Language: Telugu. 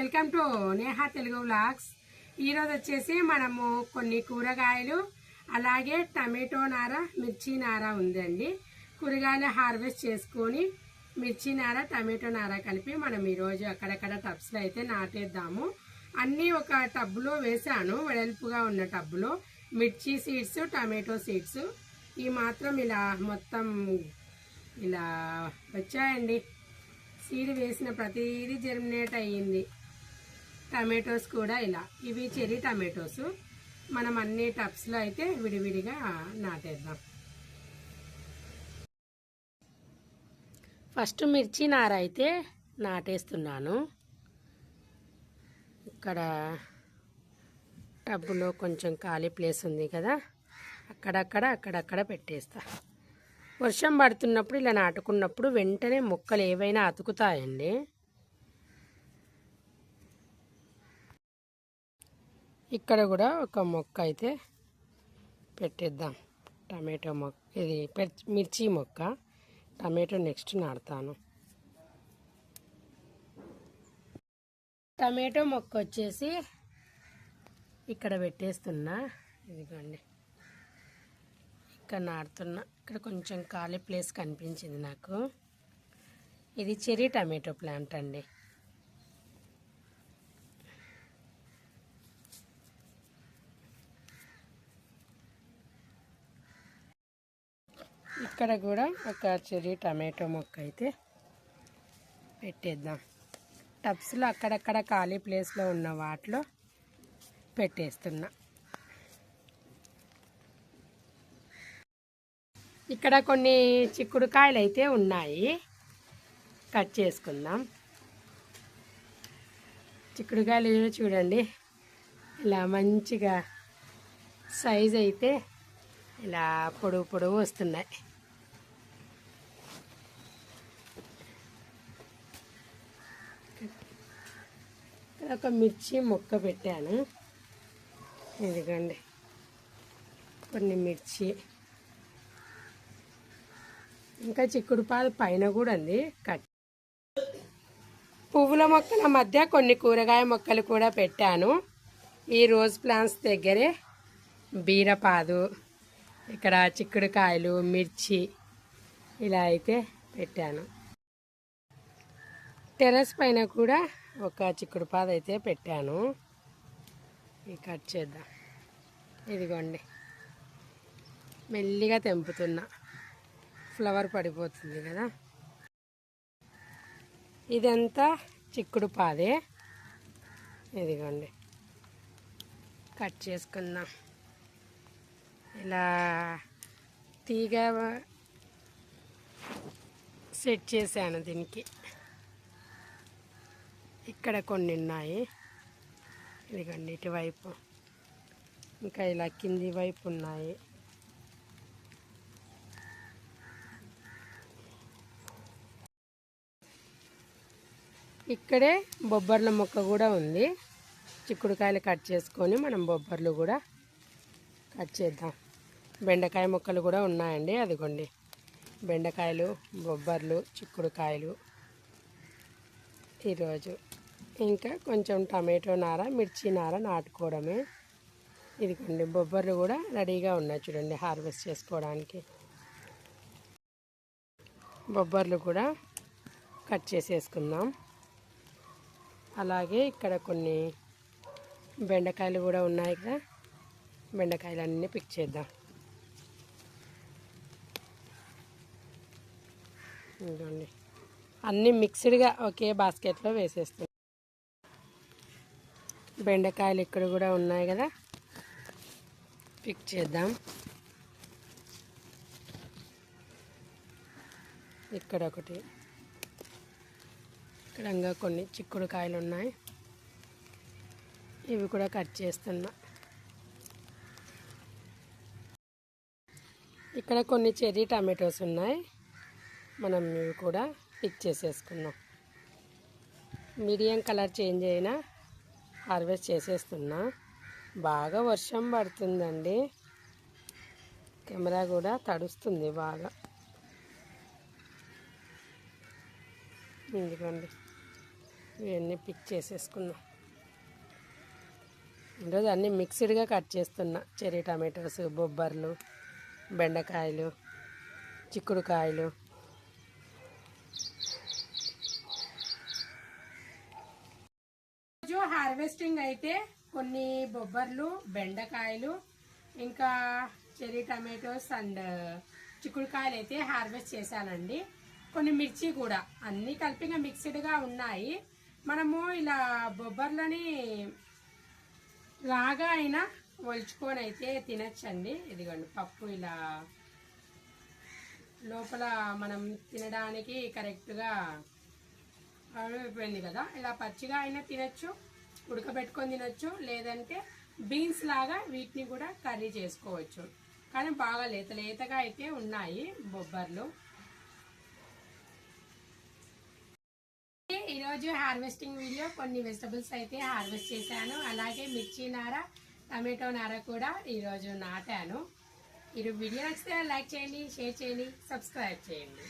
Welcome to Neha Telugu vlogs. ఈరోజు వచ్చేసి మనము కొన్ని కూరగాయలు అలాగే టమాటో నార మిర్చి నార ఉందండి. కూరగాయలు హార్వెస్ట్ చేసుకొని మిర్చి నార టమాటో నార కలిపి మనం ఈరోజు అక్కడక్కడ టబ్స్లో అయితే నాటేద్దాము. అన్నీ ఒక టబ్బులో వేసాను వెడల్పుగా ఉన్న టబ్బులో మిర్చి సీడ్స్ టమాటో సీడ్స్ ఈ మాత్రం ఇలా మొత్తం ఇలా వచ్చాయండి. సీడ్ వేసిన ప్రతిదీ జర్మినేట్ అయ్యింది. టమాటోస్ కూడా ఇలా. ఇవి చెరీ టమాటోస్. మనం అన్ని టబ్స్లో అయితే విడివిడిగా నాటేద్దాం. ఫస్ట్ మిర్చి నార అయితే నాటేస్తున్నాను. ఇక్కడ టబ్బులో కొంచెం ఖాళీ ప్లేస్ ఉంది కదా. అక్కడక్కడ అక్కడక్కడ పెట్టేస్తా. వర్షం పడుతున్నప్పుడు ఇలా నాటుకున్నప్పుడు వెంటనే మొక్కలు ఏవైనా అతుకుతాయండి. ఇక్కడ కూడా ఒక మొక్క అయితే పెట్టేద్దాం. టమాటో మొక్క ఇది మిర్చి మొక్క. టమాటో నెక్స్ట్ నాడతాను టమాటో మొక్క వచ్చేసి ఇక్కడ పెట్టేస్తున్నా. ఇదిగోండి. ఇక్కడ నాడుతున్నా ఇక్కడ కొంచెం ఖాళీ ప్లేస్ కనిపించింది నాకు. ఇది చెరీ టమాటో ప్లాంట్ అండి. ఇక్కడ కూడా ఒక చెరీ టమాటో మొక్క అయితే పెట్టేద్దాం. టబ్స్లో అక్కడక్కడ ఖాళీ ప్లేస్లో ఉన్న వాటిలో పెట్టేస్తున్నా. ఇక్కడ కొన్ని చిక్కుడుకాయలు అయితే ఉన్నాయి. కట్ చేసుకుందాం. చిక్కుడుకాయలు చూడండి. ఇలా మంచిగా సైజ్ అయితే ఇలా పొడవు పొడవు వస్తున్నాయి. ఒక మిర్చి మొక్క పెట్టాను. ఇదిగోండి. కొన్ని మిర్చి. ఇంకా చిక్కుడు పాదు పైన కూడా ఉంది. కట్. పువ్వుల మొక్కల మధ్య కొన్ని కూరగాయ మొక్కలు కూడా పెట్టాను. ఈ రోజ్ ప్లాంట్స్ దగ్గరే బీరపాదు ఇక్కడ చిక్కుడుకాయలు మిర్చి ఇలా అయితే పెట్టాను. టెర్రస్ పైన కూడా ఒక చిక్కుడు పాద అయితే పెట్టాను. ఇది కట్ చేద్దాం. ఇదిగోండి. మెల్లిగా తెంపుతున్నా. ఫ్లవర్ పడిపోతుంది కదా. ఇదంతా చిక్కుడు పాదే. ఇదిగోండి. కట్ చేసుకుందాం. ఇలా తీగ సెట్ చేశాను దీనికి. ఇక్కడ కొన్ని ఉన్నాయి. ఇదిగోండి ఇటువైపు ఇంకా ఇలా కింది వైపు ఉన్నాయి. ఇక్కడే బొబ్బర్ల మొక్క కూడా ఉంది. చిక్కుడుకాయలు కట్ చేసుకొని మనం బొబ్బర్లు కూడా కట్ చేద్దాం. బెండకాయ మొక్కలు కూడా ఉన్నాయండి. అదిగోండి బెండకాయలు బొబ్బర్లు చిక్కుడుకాయలు. ఈరోజు ఇంకా కొంచెం టమాటో నార మిర్చి నార నాటుకోవడమే. ఇదిగోండి బొబ్బర్లు కూడా రెడీగా ఉన్నాయి చూడండి హార్వెస్ట్ చేసుకోవడానికి. బొబ్బర్లు కూడా కట్ చేసేసుకుందాం. అలాగే ఇక్కడ కొన్ని బెండకాయలు కూడా ఉన్నాయి కదా. బెండకాయలు అన్నీ పిక్ చేద్దాం. ఇదిగోండి. అన్నీ మిక్స్డ్గా ఒకే బాస్కెట్లో వేసేస్తాం బెండకాయలు ఇక్కడ కూడా ఉన్నాయి కదా. పిక్ చేద్దాం. ఇక్కడ ఒకటి. ఇక్కడ ఇంకా కొన్ని చిక్కుడు కాయలు ఉన్నాయి. ఇవి కూడా కట్ చేస్తున్నా. ఇక్కడ కొన్ని చెర్రీ టమాటోస్ ఉన్నాయి. మనం ఇవి కూడా పిక్ చేసేసుకున్నాం మీడియం కలర్ చేంజ్ అయినా హార్వెస్ట్ చేసేస్తున్నా. బాగా వర్షం పడుతుందండి. కెమెరా కూడా తడుస్తుంది బాగా. ఇదిగోండి. ఇవన్నీ పిక్ చేసేసుకుందాం ఈరోజు అన్నీ మిక్స్డ్గా కట్ చేస్తున్నా. చెర్రీ టమాటోస్ బొబ్బర్లు బెండకాయలు చిక్కుడుకాయలు రోజు హార్వెస్టింగ్ అయితే కొన్ని బొబ్బర్లు బెండకాయలు ఇంకా చెర్రీ టమాటోస్ అండ్ చిక్కుడుకాయలు అయితే హార్వెస్ట్ చేశానండి. కొన్ని మిర్చి కూడా అన్నీ కలిపిగా మిక్స్డ్గా ఉన్నాయి. మనము ఇలా బొబ్బర్లని లాగా అయినా ఒలుచుకొని అయితే తినచ్చండి. ఇదిగోండి పప్పు ఇలా లోపల మనం తినడానికి కరెక్ట్గా అయిపోయింది కదా. ఇలా పచ్చిగా అయినా తినచ్చు. ఉడకబెట్టుకొని తినచ్చు లేదంటే బీన్స్ లాగా వీటిని కూడా కర్రీ చేసుకోవచ్చు. కానీ బాగా లేత లేతగా అయితే ఉన్నాయి బొబ్బర్లు. ఈరోజు హార్వెస్టింగ్ వీడియో కొన్ని వెజిటబుల్స్ అయితే హార్వెస్ట్ చేశాను. అలాగే మిర్చి నార టమాటో నార కూడా ఈరోజు నాటాను. ఈ వీడియో నచ్చితే లైక్ చేయండి షేర్ చేయండి సబ్స్క్రైబ్ చేయండి.